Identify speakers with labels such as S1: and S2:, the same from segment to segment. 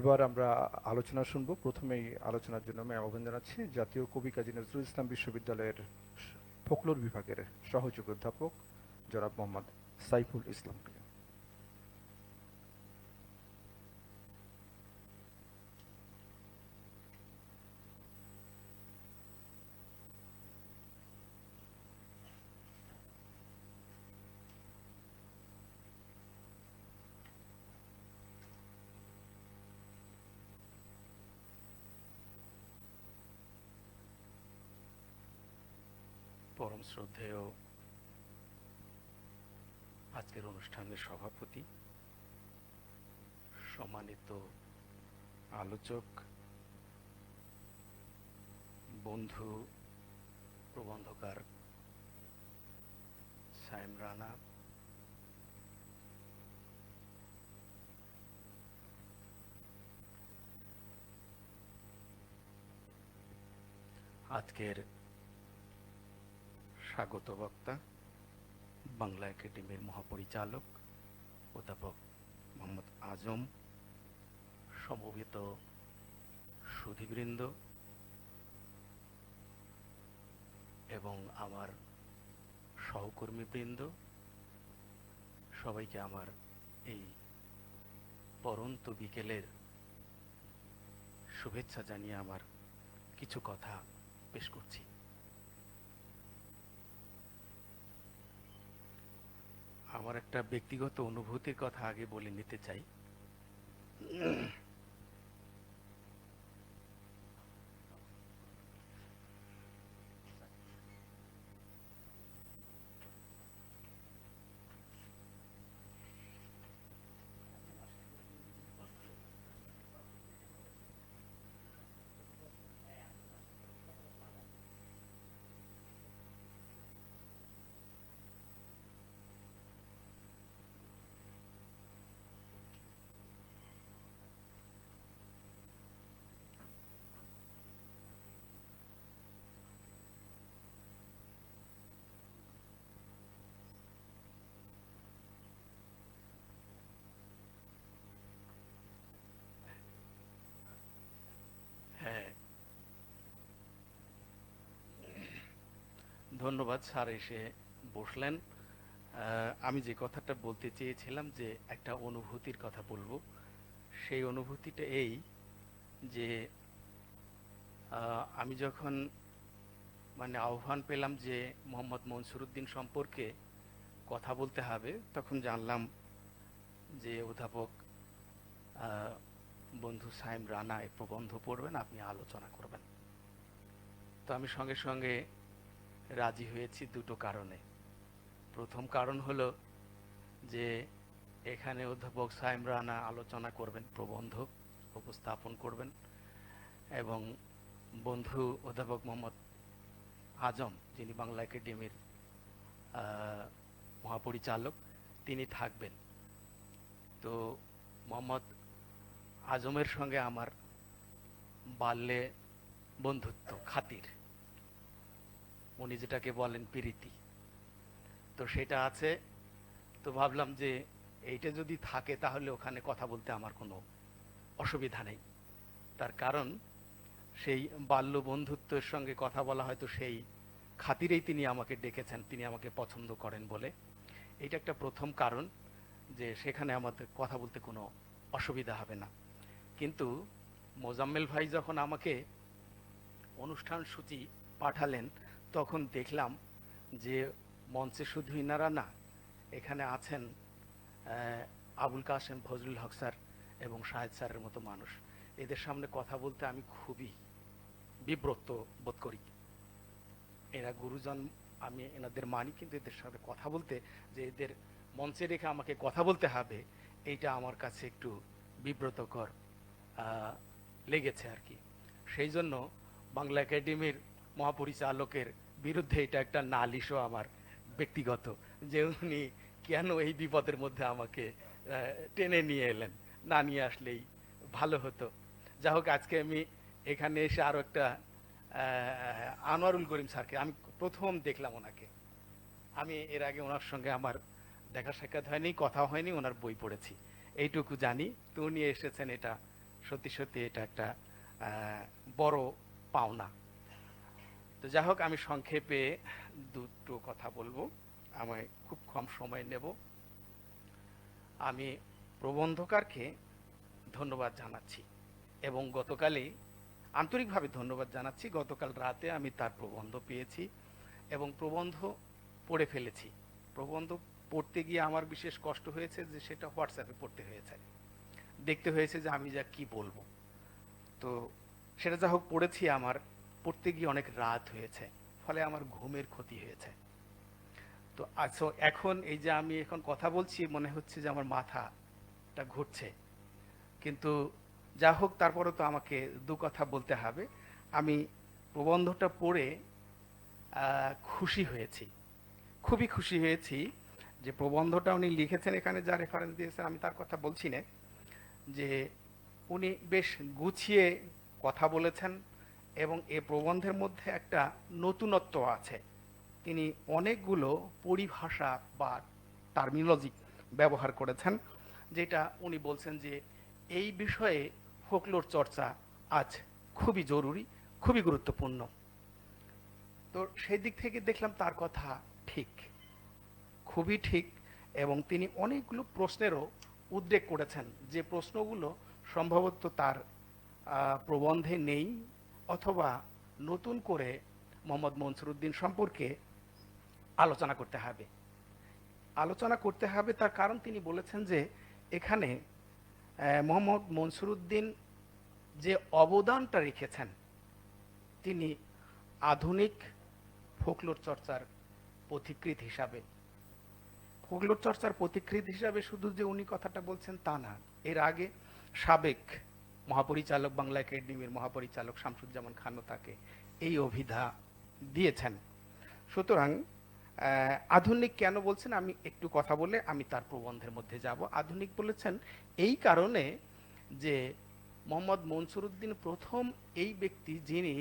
S1: এবার আমরা আলোচনা শুনব। প্রথমেই আলোচনার জন্য আমি আহ্বান জানাচ্ছি, জাতীয় কবি কাজী নজরুল ইসলাম বিশ্ববিদ্যালয়ের ফোকলোর বিভাগের সহযোগী অধ্যাপক জনাব মোহাম্মদ সাইফুল ইসলামকে।
S2: শ্রদ্ধেয় আজকের অনুষ্ঠানের সভাপতি সম্মানিত আলোচক বন্ধু প্রবন্ধকার সাইম রানা আজকের স্বাগত বক্তা, বাংলা একাডেমির মহাপরিচালক, অধ্যাপক মোহাম্মদ আজম, সমবেত সুধীবৃন্দ, এবং আমার সহকর্মীবৃন্দ। সবাইকে আমার এই পরন্ত বিকেলের শুভেচ্ছা জানিয়ে আমার কিছু কথা পেশ করছি। আমার একটা ব্যক্তিগত অনুভূতির কথা আগে বলে নিতে চাই হ্যাঁ ধন্যবাদ স্যার এসে বসলেন। আমি যে কথাটা বলতে চেয়েছিলাম যে একটা অনুভূতির কথা বলব, সেই অনুভূতিটা এই যে আমি যখন মানে আহ্বান পেলাম যে মোহাম্মদ মনসুরুদ্দিন সম্পর্কে কথা বলতে হবে, তখন জানলাম যে অধ্যাপক বন্ধু সাইম রানা এক প্রবন্ধ পড়বেন, আপনি আলোচনা করবেন। তো আমি সঙ্গে সঙ্গে রাজি হয়েছি দুটো কারণে। প্রথম কারণ হলো যে এখানে অধ্যাপক সাইম রানা আলোচনা করবেন, প্রবন্ধ উপস্থাপন করবেন এবং বন্ধু অধ্যাপক মোহাম্মদ আজম, যিনি বাংলা একাডেমির মহাপরিচালক, তিনি থাকবেন। তো মোহাম্মদ আজমের সঙ্গে আমার বাল্যে বন্ধুত্ব, খাতির। উনি যেটাকে বলেন প্রীতি। তো সেটা আছে। তো ভাবলাম যে এইটা যদি থাকে তাহলে ওখানে কথা বলতে আমার কোনো অসুবিধা নেই। তার কারণ সেই বাল্য বন্ধুত্বের সঙ্গে কথা বলা হয়তো সেই খাতিরেই তিনি আমাকে ডেকেছেন, তিনি আমাকে পছন্দ করেন বলে। এইটা একটা প্রথম কারণ যে সেখানে আমাদের কথা বলতে কোনো অসুবিধা হবে না। কিন্তু মোজাম্মেল ভাই যখন আমাকে অনুষ্ঠান সূচি পাঠালেন তখন দেখলাম যে মঞ্চে শুধু ইনারা না, এখানে আছেন আবুল কাসেম ফজলুল হক স্যার এবং শাহেদ স্যারের মতো মানুষ। এদের সামনে কথা বলতে আমি খুবই বিব্রত বোধ করি। এরা গুরুজন, আমি এনাদের মানি, কিন্তু এদের সাথে কথা বলতে যে এদের মঞ্চে রেখে আমাকে কথা বলতে হবে, এইটা আমার কাছে একটু বিব্রতকর লেগেছে আর কি। সেই জন্য বাংলা একাডেমির মহাপরিচালকের বিরুদ্ধে এটা একটা নালিশও আমার ব্যক্তিগত যে উনি কেন এই বিপদের মধ্যে আমাকে টেনে নিয়ে এলেন। না নিয়ে আসলেই ভালো হতো। যা হোক, আজকে আমি এখানে এসে আরও একটা আনোয়ারুল করিম স্যারকে আমি প্রথম দেখলাম ওনাকে। আমি এর আগে ওনার সঙ্গে আমার দেখা সাক্ষাৎ হয়নি, কথা হয়নি, ওনার বই পড়েছি। এইটুকু জানি। তো উনি এসেছেন এটা সত্যি সত্যি এটা একটা বড় পাওনা। তো যাই হোক, আমি সংক্ষেপে দুটো কথা বলব। আমায় খুব কম সময় নেব। আমি প্রবন্ধকারকে ধন্যবাদ জানাচ্ছি এবং গতকালই আন্তরিকভাবে ধন্যবাদ জানাচ্ছি। গতকাল রাতে আমি তার প্রবন্ধ পেয়েছি এবং প্রবন্ধ পড়ে ফেলেছি। প্রবন্ধ পড়তে গিয়ে আমার বিশেষ কষ্ট হয়েছে যে সেটা হোয়াটসঅ্যাপে পড়তে হয়েছে। দেখতে হয়েছে যে আমি যা কি বলব। তো সেটা যা হোক পড়েছি আমার। পড়তে গিয়ে অনেক রাত হয়েছে, ফলে আমার ঘুমের ক্ষতি হয়েছে। তো আচ্ছা এখন এই যে আমি এখন কথা বলছি, মনে হচ্ছে যে আমার মাথাটা ঘুরছে। কিন্তু যা হোক তারপরে তো আমাকে দু কথা বলতে হবে। আমি প্রবন্ধটা পড়ে খুশি হয়েছি। খুবই খুশি হয়েছি যে প্রবন্ধটা উনি লিখেছেন এখানে, যা রেফারেন্স দিয়েছেন, আমি তার কথা বলছি না। যে উনি বেশ গুছিয়ে কথা বলেছেন এবং এ প্রবন্ধের মধ্যে একটা নতুনত্ব আছে। তিনি অনেকগুলো পরিভাষা বা টার্মিনোলজি ব্যবহার করেছেন, যেটা উনি বলছেন যে এই বিষয়ে ফোকলোর চর্চা আজ খুবই জরুরি, খুবই গুরুত্বপূর্ণ। তো সেই দিক থেকে দেখলাম তার কথা ঠিক, খুবই ঠিক এবং তিনি অনেকগুলো প্রশ্নেরও উদ্রেক করেছেন। যে প্রশ্নগুলো সম্ভবত তার প্রবন্ধে নেই অথবা নতুন করে মোহাম্মদ মনসুরুদ্দিন সম্পর্কে আলোচনা করতে হবে। আলোচনা করতে হবে তার কারণ তিনি বলেছেন যে এখানে মোহাম্মদ মনসুরুদ্দিন যে অবদানটা রেখেছেন, তিনি আধুনিক ফোকলোর চর্চার পথিকৃত হিসাবে। ফোকলোর চর্চার পথিকৃত হিসাবে শুধু যে উনি কথাটা বলছেন তা না, এর আগে সাবেক মহাপরিচালক বাংলা একাডেমির মহাপরিচালক শামসুজ্জামান খানও তাকে এই অভিধা দিয়েছেন। সুতরাং আধুনিক কেন বলছেন? আমি একটু কথা বলে আমি তার প্রবন্ধের মধ্যে যাব। আধুনিক বলেছেন এই কারণে যে মোহাম্মদ মনসুরুদ্দিন প্রথম এই ব্যক্তি যিনি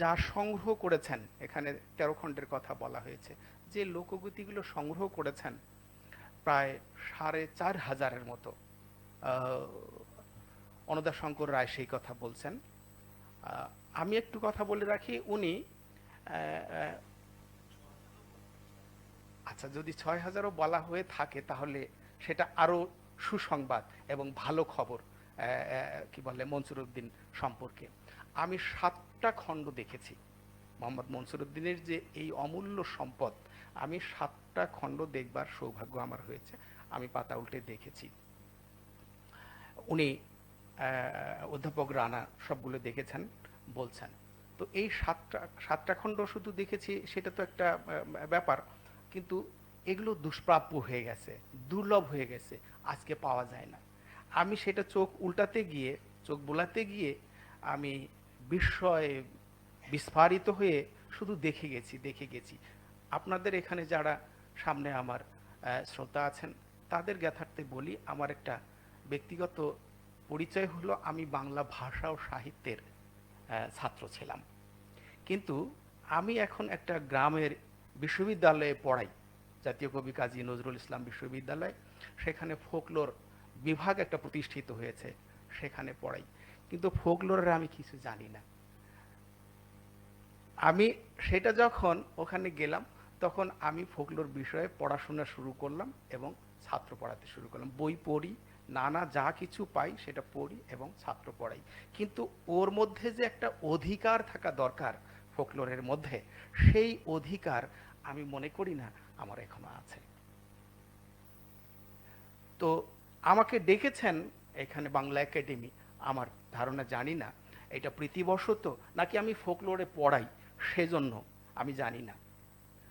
S2: যা সংগ্রহ করেছেন, এখানে তেরো খণ্ডের কথা বলা হয়েছে, যে লোকগীতিগুলো সংগ্রহ করেছেন, প্রায় সাড়ে চার হাজারের মতো আহ, অনুদা শঙ্কর রায় সেই কথা বলছেন। আমি একটু কথা বলে রাখি উনি আচ্ছা যদি ছয় হাজারও বলা হয়ে থাকে তাহলে সেটা আরও সুসংবাদ এবং ভালো খবর কি বলে মনসুরুদ্দিন সম্পর্কে। আমি সাতটা খণ্ড দেখেছি। মোহাম্মদ মনসুরুদ্দিনের যে এই অমূল্য সম্পদ আমি সাতটা খণ্ড দেখবার সৌভাগ্য আমার হয়েছে আমি পাতা উল্টে দেখেছি। উনি অধ্যাপক রানা সবগুলো দেখেছেন, বলছেন। তো এই সাতটা সাতটা খণ্ড শুধু দেখেছি, সেটা তো একটা ব্যাপার। কিন্তু এগুলো দুষ্প্রাপ্য হয়ে গেছে, দুর্লভ হয়ে গেছে, আজকে পাওয়া যায় না। আমি সেটা চোখ উল্টাতে গিয়ে, চোখ বোলাতে গিয়ে আমি বিস্ময়ে বিস্ফারিত হয়ে শুধু দেখে গেছি দেখে গেছি। আপনাদের এখানে যারা সামনে আমার শ্রোতা আছেন, তাদের জ্ঞাতার্থে বলি, আমার একটা ব্যক্তিগত পরিচয় হলো আমি বাংলা ভাষা ও সাহিত্যের ছাত্র ছিলাম। কিন্তু আমি এখন একটা গ্রামের বিশ্ববিদ্যালয়ে পড়াই, জাতীয় কবি কাজী নজরুল ইসলাম বিশ্ববিদ্যালয়। সেখানে ফোকলোর বিভাগ একটা প্রতিষ্ঠিত হয়েছে, সেখানে পড়াই। কিন্তু ফোকলোরের আমি কিছু জানি না। আমি সেটা যখন ওখানে গেলাম, তখন আমি ফোকলোর বিষয়ে পড়াশোনা শুরু করলাম এবং ছাত্র পড়াতে শুরু করলাম। বই পড়ি নানা যা কিছু পাই সেটা পড়ি এবং ছাত্র পড়াই। কিন্তু ওর মধ্যে যে একটা অধিকার থাকা দরকার ফোকলোরের মধ্যে, সেই অধিকার আমি মনে করি না আমার এখনও আছে। তো আমাকে ডেকেছেন এখানে বাংলা একাডেমি। আমার ধারণা জানি না, এটা প্রীতিবশত নাকি আমি ফোকলোরে পড়াই, সেজন্য আমি জানি না।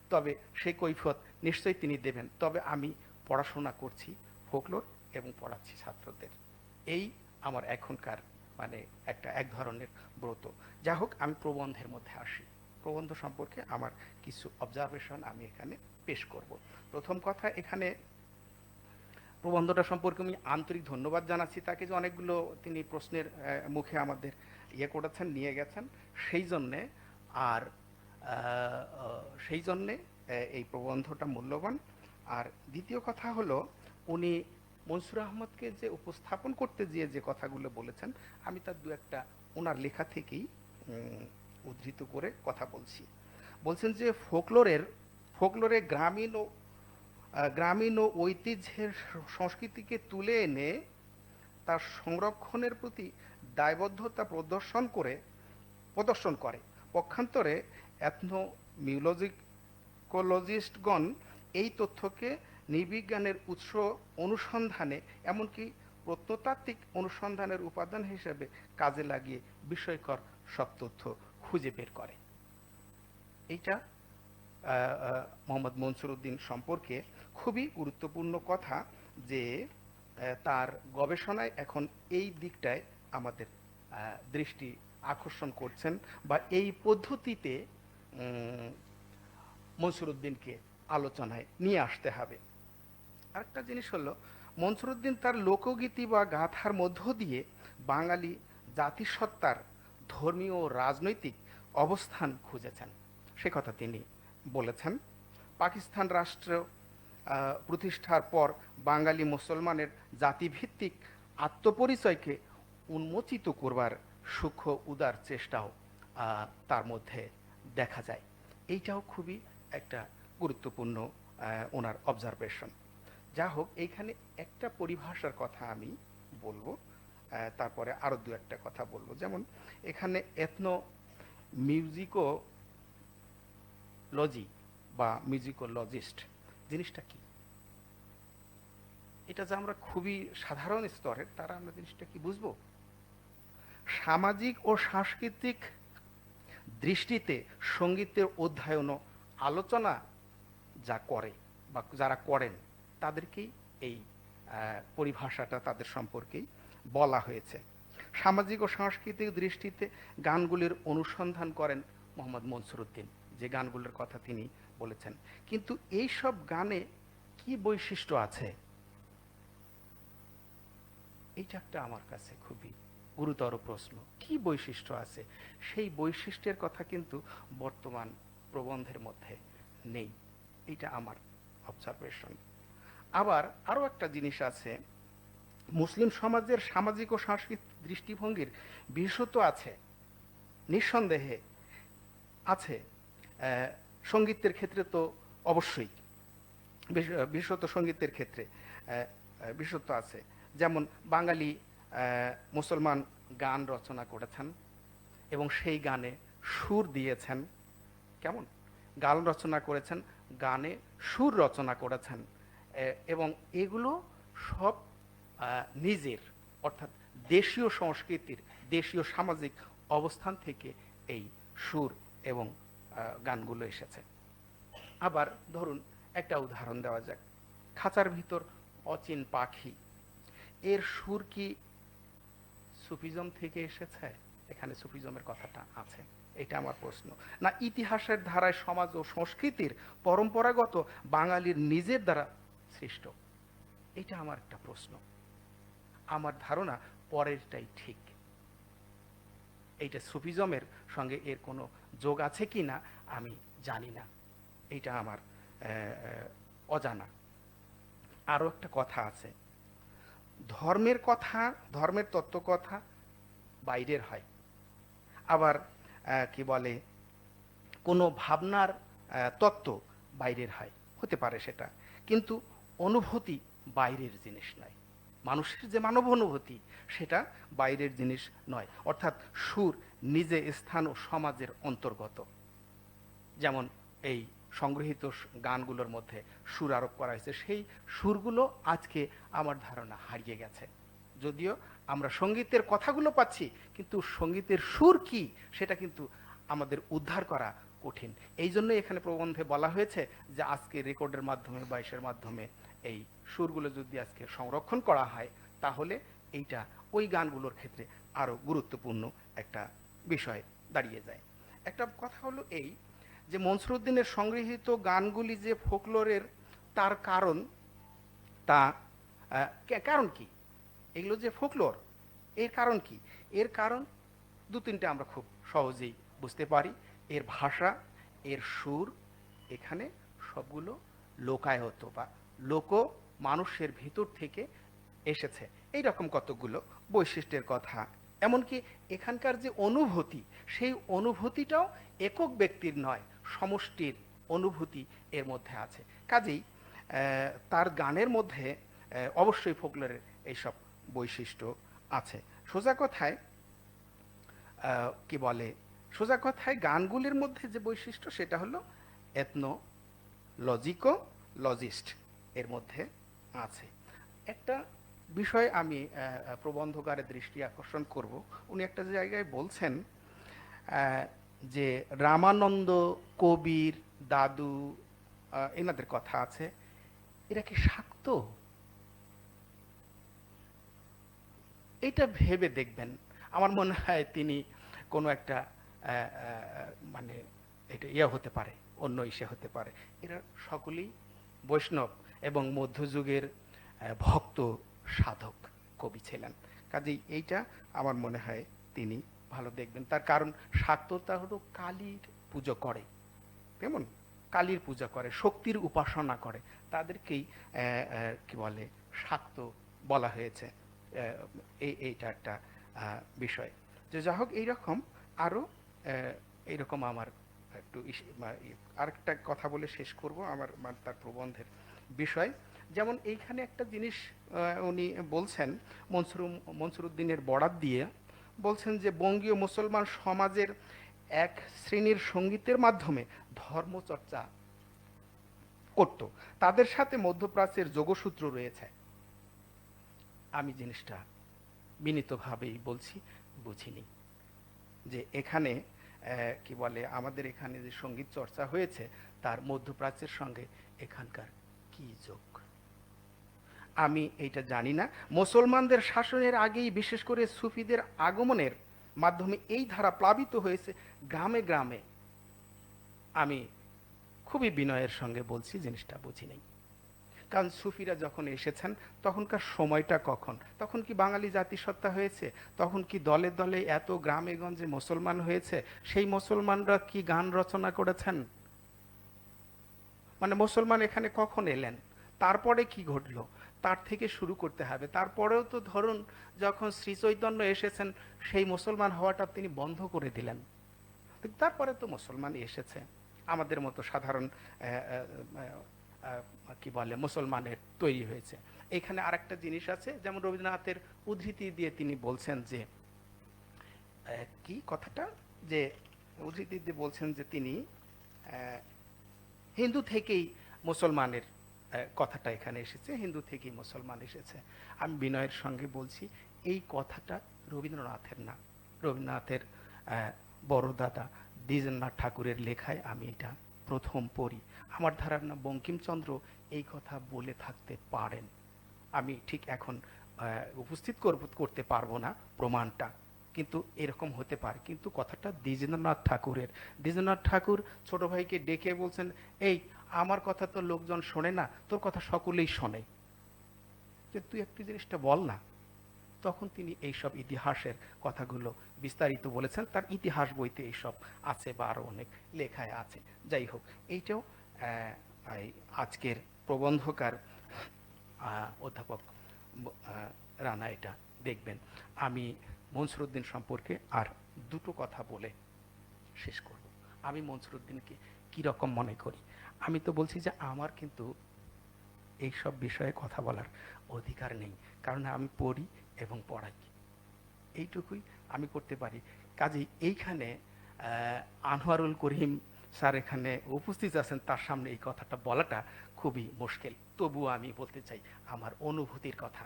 S2: তবে সেই কৈফত নিশ্চয়ই তিনি দেবেন। তবে আমি পড়াশোনা করছি ফোকলোর এবং পড়াচ্ছি ছাত্রদের। এই আমার এখনকার মানে একটা এক ধরনের ব্রত। যা হোক, আমি প্রবন্ধের মধ্যে আসি। প্রবন্ধ সম্পর্কে আমার কিছু অবজারভেশন আমি এখানে পেশ করব। প্রথম কথা, এখানে প্রবন্ধটা সম্পর্কে আমি আন্তরিক ধন্যবাদ জানাচ্ছি। তাকে যে অনেকগুলো তিনি প্রশ্নের মুখে আমাদের ইয়ে করেছেন, নিয়ে গেছেন, সেই জন্যে আর সেই জন্যে এই প্রবন্ধটা মূল্যবান। আর দ্বিতীয় কথা হলো, উনি মনসুর আহমদকে যে উপস্থাপন করতে গিয়ে যে কথাগুলো বলেছেন, আমি তার দু একটা ওনার লেখা থেকেই উদ্ধৃত করে কথা বলছি। বলছেন যে ফোকলোরের, ফোকলোরে গ্রামীণ ও গ্রামীণ ও ঐতিহ্যের সংস্কৃতিকে তুলে এনে তার সংরক্ষণের প্রতি দায়বদ্ধতা প্রদর্শন করে প্রদর্শন করে। পক্ষান্তরে এথনো মিউলজিকোলজিস্টগণ এই তথ্যকে নির্বিজ্ঞানের উৎস অনুসন্ধানে এমনকি প্রত্নতাত্ত্বিক অনুসন্ধানের উপাদান হিসেবে কাজে লাগিয়ে বিষয়কর সব তথ্য খুঁজে বের করে। এইটা মোহাম্মদ মনসুর উদ্দিন সম্পর্কে খুবই গুরুত্বপূর্ণ কথা যে তার গবেষণায় এখন এই দিকটায় আমাদের দৃষ্টি আকর্ষণ করছেন বা এই পদ্ধতিতে উম, মনসুর উদ্দিনকে আলোচনায় নিয়ে আসতে হবে। আরেকটা জিনিস হলো মনসুর উদ্দিন তার লোকগীতি বা গাথার মধ্য দিয়ে বাঙালি জাতিসত্তার ধর্মীয় ও রাজনৈতিক অবস্থান খুঁজেছেন। সে কথা তিনি বলেছেন। পাকিস্তান রাষ্ট্র প্রতিষ্ঠার পর বাঙালি মুসলমানের জাতিভিত্তিক আত্মপরিচয়কে উন্মোচিত করবার সূক্ষ্ম উদার চেষ্টাও তার মধ্যে দেখা যায়। এইটাও খুবই একটা গুরুত্বপূর্ণ ওনার অবজারভেশন যা হোক এইখানে একটা পরিভাষার কথা আমি বলব তারপরে আরও দু একটা কথা বলব। যেমন, এখানে এথনো মিউজিকো লজি বা মিউজিকোলজিস্ট জিনিসটা কি? এটা যে আমরা খুবই সাধারণ স্তরের, তারা আমরা জিনিসটা কি বুঝব? সামাজিক ও সাংস্কৃতিক দৃষ্টিতে সঙ্গীতের অধ্যয়ন আলোচনা যা করে বা যারা করেন তাদেরকেই এই পরিভাষাটা তাদের সম্পর্কেই বলা হয়েছে। সামাজিক ও সাংস্কৃতিক দৃষ্টিতে গানগুলির অনুসন্ধান করেন মোহাম্মদ মনসুরুদ্দিন যে গানগুলোর কথা তিনি বলেছেন। কিন্তু এই সব গানে কি বৈশিষ্ট্য আছে? এইটা একটা আমার কাছে খুবই গুরুতর প্রশ্ন। কি বৈশিষ্ট্য আছে? সেই বৈশিষ্ট্যের কথা কিন্তু বর্তমান প্রবন্ধের মধ্যে নেই। এটা আমার অবজারভেশন আবার আরও একটা জিনিস আছে। মুসলিম সমাজের সামাজিক ও সাংস্কৃতিক দৃষ্টিভঙ্গির বিশেষত্ব আছে, নিঃসন্দেহে আছে। সঙ্গীতের ক্ষেত্রে তো অবশ্যই বিশেষত সঙ্গীতের ক্ষেত্রে বিশেষত্ব আছে। যেমন বাঙালি মুসলমান গান রচনা করেছেন এবং সেই গানে সুর দিয়েছেন। কেমন? গান রচনা করেছেন, গানে সুর রচনা করেছেন। এবং এগুলো সব নিজের, অর্থাৎ দেশীয় সংস্কৃতির, দেশীয় সামাজিক অবস্থান থেকে এই সুর এবং গানগুলো এসেছে। আবার ধরুন, একটা উদাহরণ দেওয়া যাক। খাঁচার ভিতর অচিন পাখি, এর সুর কি সুফিজম থেকে এসেছে? এখানে সুফিজমের কথাটা আছে। এটা আমার প্রশ্ন। না, ইতিহাসের ধারায় সমাজ ও সংস্কৃতির পরম্পরাগত বাঙালির নিজের দ্বারা সৃষ্ট। এটা আমার একটা প্রশ্ন। আমার ধারণা পরেরটাই ঠিক। এইটা সুফিজমের সঙ্গে এর কোনো যোগ আছে কি না, আমি জানি না। এটা আমার অজানা। আরও একটা কথা আছে। ধর্মের কথা, ধর্মের তত্ত্ব কথা বাইরের হয়। আবার কি বলে, কোনো ভাবনার তত্ত্ব বাইরের হয়। হতে পারে সেটা। কিন্তু অনুভূতি বাইরের জিনিস নয় মানুষের যে মানব অনুভূতি, সেটা বাইরের জিনিস নয়। অর্থাৎ সুর নিজে স্থান ও সমাজের অন্তর্গত। যেমন এই সংগৃহীত গানগুলোর মধ্যে সুর আরোপ করা হয়েছে, সেই সুরগুলো আজকে আমার ধারণা হারিয়ে গেছে। যদিও আমরা সঙ্গীতের কথাগুলো পাচ্ছি, কিন্তু সঙ্গীতের সুর কি, সেটা কিন্তু আমাদের উদ্ধার করা কঠিন। এই জন্যই এখানে প্রবন্ধে বলা হয়েছে যে, আজকে রেকর্ডের মাধ্যমে বাইশের মাধ্যমে এই সুরগুলো যদি আজকে সংরক্ষণ করা হয়, তাহলে এইটা ওই গানগুলোর ক্ষেত্রে আরও গুরুত্বপূর্ণ একটা বিষয় দাঁড়িয়ে যায়। একটা কথা হলো এই যে মনসুরুদ্দিনের সংগৃহীত গানগুলি যে ফোকলোরের তার কারণ, তা কারণ কি? এগুলো যে ফোকলোর, এর কারণ কি? এর কারণ দু তিনটে আমরা খুব সহজেই বুঝতে পারি। এর ভাষা, এর সুর, এখানে সবগুলো লোকায়ত বা লোক মানুষের ভিতর থেকে এসেছে। এই রকম কতগুলো বৈশিষ্ট্যের কথা। এমনকি এখানকার যে অনুভূতি, সেই অনুভূতিটাও একক ব্যক্তির নয়, সমষ্টির অনুভূতি এর মধ্যে আছে। কাজেই তার গানের মধ্যে অবশ্যই ফোকলোরের এইসব বৈশিষ্ট্য আছে। সোজা কথায় কি বলে? সোজা কথায় গানগুলির মধ্যে যে বৈশিষ্ট্য, সেটা হলো এথনো লজিকো লজিস্ট এর মধ্যে আছে। একটা বিষয় আমি প্রবন্ধকারের দৃষ্টি আকর্ষণ করব। উনি একটা জায়গায় বলছেন যে রামানন্দ কবির দাদু এনাদের কথা আছে। এরা কি শাক্ত? এটা ভেবে দেখবেন। আমার মনে হয় তিনি কোনো একটা মানে এটা ইয়ে হতে পারে, অন্য ইসে হতে পারে। এরা সকলেই বৈষ্ণব। এবং মধ্যযুগের ভক্ত সাধক কবি ছিলেন। কাজেই এইটা আমার মনে হয় তিনি ভালো দেখবেন। তার কারণ শাক্ততা হলো কালীর পুজো করে। কেমন? কালীর পূজা করে, শক্তির উপাসনা করে। তাদেরকেই কি বলে শাক্ত বলা হয়েছে। এই, এইটা একটা বিষয়। যে যা হোক, এইরকম আরও এইরকম আমার একটু আরেকটা কথা বলে শেষ করব। আমার তার প্রবন্ধের বিষয়। যেমন এইখানে একটা জিনিস উনি বলছেন, মনসুর মনসুরুদ্দিনের বরাত দিয়ে বলছেন যে, বঙ্গীয় মুসলমান সমাজের এক শ্রেণির সঙ্গীতের মাধ্যমে ধর্মচর্চা করত। তাদের সাথে মধ্যপ্রাচ্যের যোগসূত্র রয়েছে। আমি জিনিসটা বিনীতভাবেই বলছি, বুঝিনি। যে এখানে কি বলে, আমাদের এখানে যে সংগীত চর্চা হয়েছে, তার মধ্যপ্রাচ্যের সঙ্গে এখানকার কি যোগ? আমি এইটা জানি না। মুসলমানদের শাসনের আগেই, বিশেষ করে সুফিদের আগমনের মাধ্যমে এই ধারা প্লাবিত হয়েছে গ্রামে গ্রামে। আমি খুবই বিনয়ের সঙ্গে বলছি, জিনিসটা বুঝি নেই। কারণ সুফিরা যখন এসেছেন, তখনকার সময়টা কখন? তখন কি বাঙালি জাতিসত্তা হয়েছে? তখন কি দলে দলে এত গ্রামে গঞ্জে মুসলমান হয়েছে? সেই মুসলমানরা কি গান রচনা করেছেন? মানে মুসলমান এখানে কখন এলেন? তারপরে কি ঘটলো? তার থেকে শুরু করতে হবে। তারপরেও তো ধরুন, যখন শ্রী চৈতন্য এসেছেন, সেই মুসলমান হওয়াটা তিনি বন্ধ করে দিলেন। তারপরে তো মুসলমান এসেছে। আমাদের মতো সাধারণ কি বলে, মুসলমানের তৈরি হয়েছে। এখানে আরেকটা জিনিস আছে, যেমন রবীন্দ্রনাথের উদ্ধৃতি দিয়ে তিনি বলছেন যে কি কথাটা? যে উদ্ধৃতি দিয়ে বলছেন যে তিনি হিন্দু থেকেই মুসলমানের কথাটা এখানে এসেছে, হিন্দু থেকেই মুসলমান এসেছে। আমি বিনয়ের সঙ্গে বলছি, এই কথাটা রবীন্দ্রনাথের না, রবীন্দ্রনাথের বড় দাদা দ্বিজেন্দ্রনাথ ঠাকুরের লেখায় আমি এটা প্রথম পড়ি। আমার ধারার ধারণা বঙ্কিমচন্দ্র, এই কথা বলে থাকতে পারেন। আমি ঠিক এখন উপস্থিত করতে পারব না প্রমাণটা। কিন্তু এরকম হতে পারে। কিন্তু কথাটা দ্বিজেন্দ্রনাথ ঠাকুরের। দ্বিজেন্দ্রনাথ ঠাকুর ছোট ভাইকে ডেকে বলছেন, এই, আমার কথা তো লোকজন শোনে না, তোর কথা সকলেই শোনে। যে তুই একটু জিনিসটা বল না। তখন তিনি এইসব ইতিহাসের কথাগুলো বিস্তারিত বলেছেন। তার ইতিহাস বইতে এইসব আছে বা আরও অনেক লেখায় আছে। যাই হোক, এইটাও আজকের প্রবন্ধকার অধ্যাপক রানা এটা দেখবেন। আমি মনসুরুদ্দিন সম্পর্কে আর দুটো কথা বলে শেষ করব। আমি মনসুরুদ্দিনকে কীরকম মনে করি? আমি তো বলছি যে আমার কিন্তু এইসব বিষয়ে কথা বলার অধিকার নেই, কারণ আমি পড়ি এবং পড়াই। এইটুকুই আমি করতে পারি। কাজেই এইখানে আনোয়ারুল করিম স্যার এখানে উপস্থিত আছেন, তার সামনে এই কথাটা বলাটা খুবই মুশকিল। তবুও আমি বলতে চাই, আমার অনুভূতির কথা।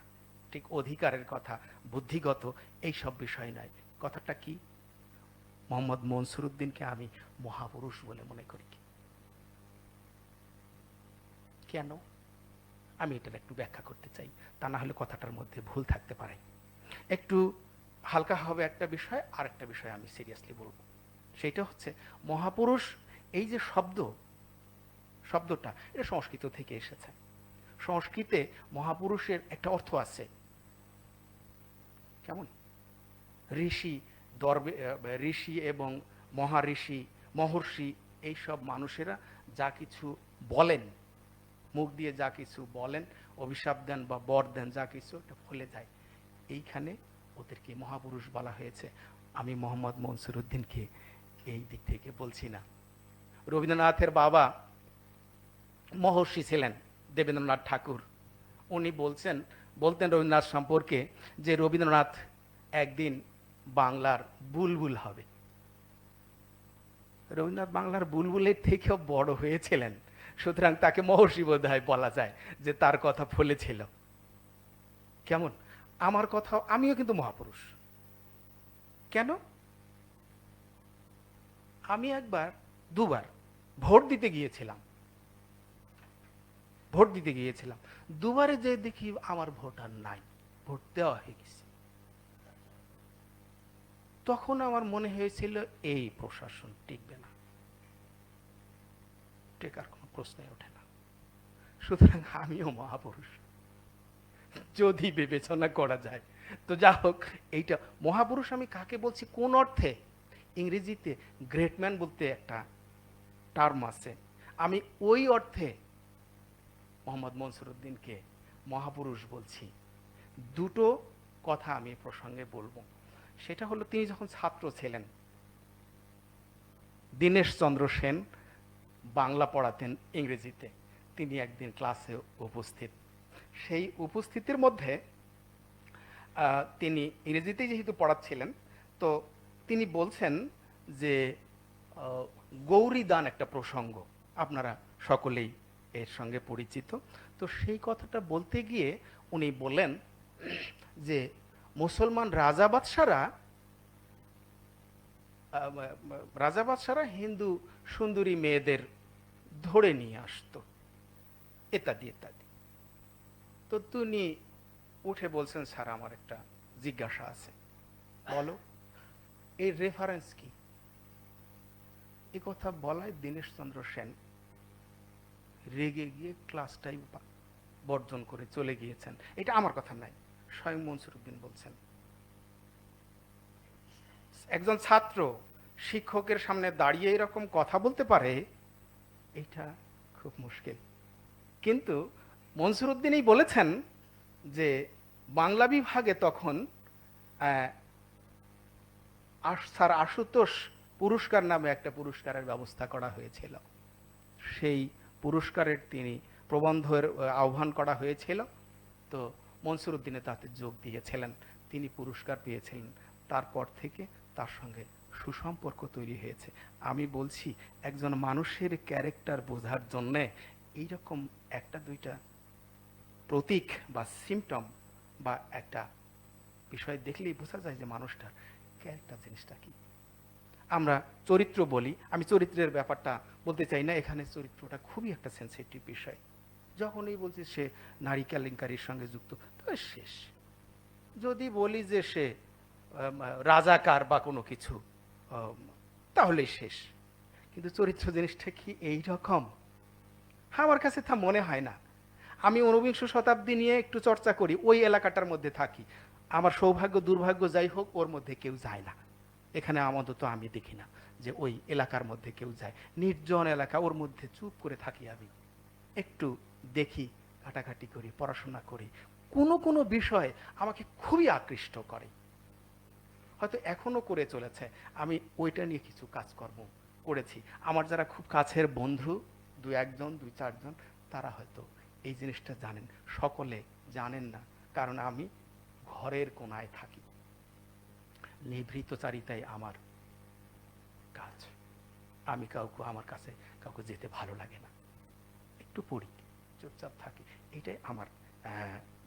S2: ঠিক অধিকারের কথা, বুদ্ধিগত, এই সব বিষয় নয়। কথাটা কি? মোহাম্মদ মনসুরুদ্দিনকে আমি মহাপুরুষ বলে মনে করি। কেন? আমি এটার একটু ব্যাখ্যা করতে চাই, তা না হলে কথাটার মধ্যে ভুল থাকতে পারে। একটু হালকা হবে একটা বিষয় আর একটা বিষয় আমি সিরিয়াসলি বলব। সেটা হচ্ছে, মহাপুরুষ, এই যে শব্দ, শব্দটা, এটা সংস্কৃত থেকে এসেছে। সংস্কৃতে মহাপুরুষের একটা অর্থ আছে কেমন? ঋষি, দরবে ঋষি এবং মহাঋষি, মহর্ষি, এইসব মানুষেরা যা কিছু বলেন, মুখ দিয়ে যা কিছু বলেন, অভিশাপ দেন বা বর দেন, যা কিছু এটা ফলে যায়। এইখানে ওদেরকে মহাপুরুষ বলা হয়েছে। আমি মোহাম্মদ মনসুর উদ্দিনকে এই দিক থেকে বলছি না। রবীন্দ্রনাথের বাবা মহর্ষি ছিলেন দেবেন্দ্রনাথ ঠাকুর। উনি বলছেন, বলতেন রবীন্দ্রনাথ সম্পর্কে যে রবীন্দ্রনাথ একদিন বাংলার বুলবুল হবে। রবীন্দ্রনাথ বাংলার বুলবুলের থেকেও বড় হয়েছিলেন। সুতরাং তাকে মহর্ষি বোধ হয় বলা যায় যে তার কথা ফলেছিল কেমন? আমার কথা আমিও কিন্তু মহাপুরুষ। কেন? আমি একবার, দুবার ভোট দিতে গিয়েছিলাম। ভোট দিতে গিয়েছিলাম। দুবারে যে দেখি আমার ভোট আর নাই, ভোট দেওয়া হয়ে গেছে। তখন আমার মনে হয়েছিল, এই প্রশাসন টিকবে না। টেকার কোনো প্রশ্নই ওঠে না। সুতরাং আমিও মহাপুরুষ। যদি বিবেচনা করা যায়, তো যা হোক, এইটা মহাপুরুষ আমি কাকে বলছি? কোন অর্থে? ইংরেজিতে গ্রেটম্যান বলতে একটা টার্ম আছে। আমি ওই অর্থে মোহাম্মদ মনসুরুদ্দিনকে মহাপুরুষ বলছি। দুটো কথা আমি প্রসঙ্গে বলব। সেটা হলো তিনি যখন ছাত্র ছিলেন দীনেশ চন্দ্র সেন বাংলা পড়াতেন ইংরেজিতে। তিনি একদিন ক্লাসে উপস্থিত। সেই উপস্থিতির মধ্যে তিনি ইংরেজিতেই যেহেতু পড়াচ্ছিলেন তো তিনি বলছেন যে আহ, গৌরী দান একটা প্রসঙ্গ আপনারা সকলেই এর সঙ্গে পরিচিত। তো সেই কথাটা বলতে গিয়ে উনি বললেন যে মুসলমান রাজা বাদশারা রাজা বাদশারা হিন্দু সুন্দরী মেয়েদের ধরে নিয়ে আসতো। ইত্যাদি ইত্যাদি তো তিনি উঠে বলছেন, স্যার, আমার একটা জিজ্ঞাসা আছে। বলো এই রেফারেন্স কি? এ কথা বলায় দীনেশ চন্দ্র সেন রেগে গিয়ে ক্লাসটাই বর্জন করে চলে গিয়েছেন। এটা আমার কথা নাই স্বয়ং মনসুর উদ্দিন বলছেন। একজন ছাত্র শিক্ষকের সামনে দাঁড়িয়ে এরকম কথা বলতে পারে, এটা খুব মুশকিল। কিন্তু মনসুর উদ্দিনই বলেছেন যে বাংলা বিভাগে তখন স্যার আশুতোষ পুরস্কার নামে একটা পুরস্কারের ব্যবস্থা করা হয়েছিল। সেই পুরস্কারের তিনি প্রবন্ধের আহ্বান করা হয়েছিল। তো মনসুর উদ্দিনে তাতে যোগ দিয়েছিলেন। তিনি পুরস্কার পেয়েছিলেন। তারপর থেকে তার সঙ্গে সুসম্পর্ক তৈরি হয়েছে। আমি বলছি, একজন মানুষের ক্যারেক্টার বোঝার জন্যে এইরকম একটা, দুইটা প্রতীক বা সিমটম বা একটা বিষয় দেখলেই বোঝা যায় যে মানুষটার ক্যারেক্টার জিনিসটা কি। আমরা চরিত্র বলি, আমি চরিত্রের ব্যাপারটা বলতে চাই না, এখানে চরিত্রটা খুবই একটা সেন্সিটিভ বিষয়। যখনই বলছি সে নারী কেলেঙ্কারির সঙ্গে যুক্ত, তবে শেষ। যদি বলি যে সে রাজাকার বা কোনো কিছু তাহলেই শেষ। কিন্তু চরিত্র জিনিসটা কি এই রকম আমার কাছে তা মনে হয় না। আমি ঊনবিংশ শতাব্দী নিয়ে একটু চর্চা করি, ওই এলাকাটার মধ্যে থাকি। আমার সৌভাগ্য, দুর্ভাগ্য যাই হোক, ওর মধ্যে কেউ যায় না। এখানে আমাদের তো আমি দেখি না যে ওই এলাকার মধ্যে কেউ যায়। নির্জন এলাকা, ওর মধ্যে চুপ করে থাকি আমি। একটু দেখি, ঘাটাঘাটি করি, পড়াশোনা করি। কোনো কোনো বিষয় আমাকে খুবই আকৃষ্ট করে। হয়তো এখনও করে চলেছে। আমি ওইটা নিয়ে কিছু কাজকর্ম করেছি। আমার যারা খুব কাছের বন্ধু দু একজন, দুই চারজন, তারা হয়তো এই জিনিসটা জানেন। সকলে জানেন না, কারণ আমি ঘরের কোনায় থাকি। নিভৃতচারিতাই আমার কাজ। আমি কাউকে, আমার কাছে কাউকে যেতে ভালো লাগে না। একটু পড়ি, চুপচাপ থাকি, এটাই আমার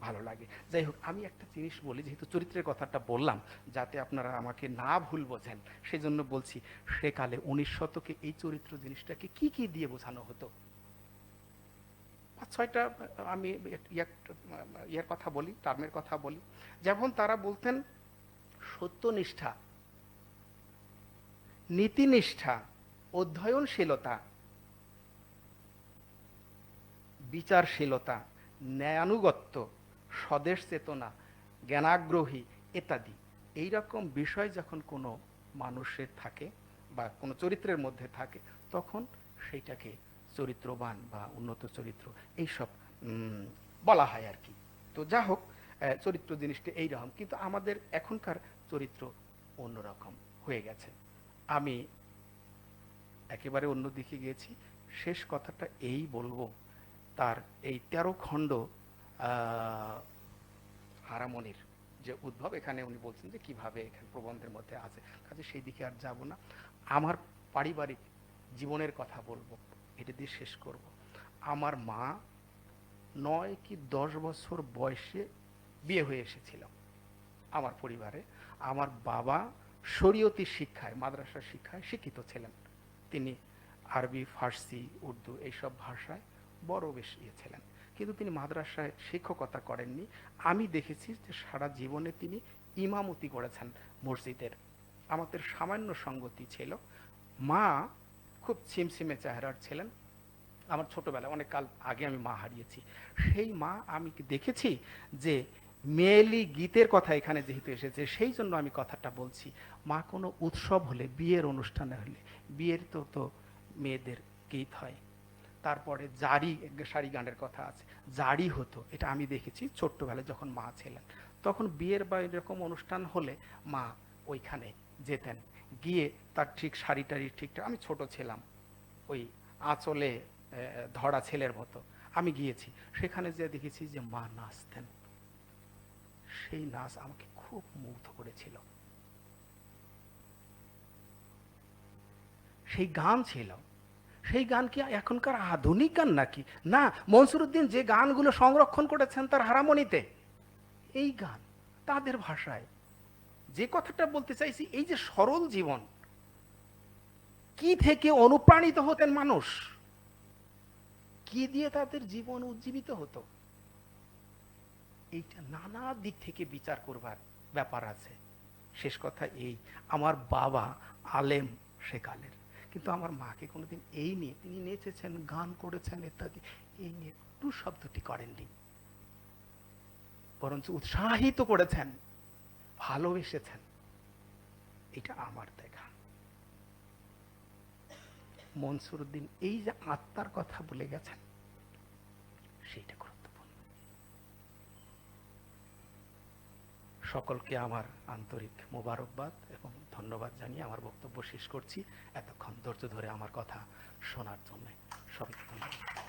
S2: ভালো লাগে। যাই হোক, আমি একটা জিনিস বলি, যেহেতু চরিত্রের কথাটা বললাম, যাতে আপনারা আমাকে না ভুল বোঝেন, সেজন্য বলছি সেকালে উনিশ শতকে এই চরিত্র জিনিসটাকে কি কি দিয়ে বোঝানো হতো? পাঁচ ছয়টা, আমি ইয়ার কথা বলি টার্মের কথা বলি। যেমন তারা বলতেন সত্যনিষ্ঠা, নীতিনিষ্ঠা, অধ্যয়নশীলতা, বিচারশীলতা, ন্যায়ানুগত্য, স্বদেশ চেতনা, জ্ঞানাগ্রহী ইত্যাদি। এই রকম বিষয় যখন কোনো মানুষের থাকে বা কোনো চরিত্রের মধ্যে থাকে, তখন সেইটাকে চরিত্রবান বা উন্নত চরিত্র এইসব বলা হয় আর কি। তো যা হোক চরিত্র জিনিসটা এইরকম। কিন্তু আমাদের এখনকার চরিত্র অন্যরকম হয়ে গেছে। আমি একেবারে অন্য দিকে গিয়েছি। শেষ কথাটা এই বলব, তার এই তেরো খণ্ড হারামনির যে উদ্ভব, এখানে উনি বলছেন যে কীভাবে এখানে প্রবন্ধের মধ্যে আছে। কাজে সেই দিকে আর যাব না। আমার পারিবারিক জীবনের কথা বলব, এটা দিয়ে শেষ করব। আমার মা নয় কি দশ বছর বয়সে বিয়ে হয়ে এসেছিল। আমার পরিবারে, আমার বাবা শরীয়তি শিক্ষায় মাদ্রাসা শিক্ষায় শিক্ষিত ছিলেন। তিনি আরবি, ফার্সি, উর্দু এইসব ভাষায় বড় বেশ ইয়ে ছিলেন। কিন্তু তিনি মাদ্রাসায় শিক্ষকতা করেননি। আমি দেখেছি যে সারা জীবনে তিনি ইমামতি করেছেন মসজিদের। আমাদের সামান্য সঙ্গতি ছিল। মা খুব ছিমছিমে চেহারার ছিলেন। আমার ছোটবেলায়, অনেক কাল আগে আমি মা হারিয়েছি। সেই মা আমি দেখেছি যে মেয়েলি গীতের কথা এখানে যেহেতু এসেছে, সেই জন্য আমি কথাটা বলছি। মা কোনো উৎসব হলে, বিয়ের অনুষ্ঠানে হলে, বিয়ের তো তো মেয়েদের গীত হয়। তারপরে জারি, শাড়ি গানের কথা আছে। জারি হতো, এটা আমি দেখেছি ছোট্টবেলায় যখন মা ছিলেন। তখন বিয়ের বা এরকম অনুষ্ঠান হলে মা ওইখানে যেতেন। গিয়ে তার ঠিক শাড়ি টাড়ি ঠিকঠাক আমি ছোট ছিলাম, ওই আঁচলে ধরা ছেলের মতো। আমি গিয়েছি, সেখানে যে দেখেছি যে মা নাচতেন। সেই নাচ আমাকে খুব মুগ্ধ করেছিল। সেই গান ছিল। সেই গান কি এখনকার আধুনিক গান নাকি? না, মনসুরুদ্দিন যে গানগুলো সংরক্ষণ করেছেন তার হারামনিতে, এই গান তাদের ভাষায়। যে কথাটা বলতে চাইছি, এই যে সরল জীবন, কি থেকে অনুপ্রাণিত হতেন মানুষ? কি দিয়ে তাদের জীবন উজ্জীবিত হতো? এইটা নানা দিক থেকে বিচার করবার ব্যাপার আছে। শেষ কথা এই, আমার বাবা আলেম সেকালের কিন্তু আমার মাকে কোনোদিন এই নিয়ে, তিনি নেচেছেন, গান করেছেন ইত্যাদি, এই নিয়ে একটু শব্দটি করেননি। বরঞ্চ উৎসাহিত করেছেন, ভালোবেসেছেন। এটা আমার দেখা। মনসুরুদ্দিন এই যে আত্মার কথা বলে গেছেন, সেইটা গুরুত্বপূর্ণ সকলকে আমার আন্তরিক মোবারকবাদ এবং ধন্যবাদ জানিয়ে আমার বক্তব্য শেষ করছি। এতক্ষণ ধৈর্য ধরে আমার কথা শোনার জন্য সবাইকে ধন্যবাদ।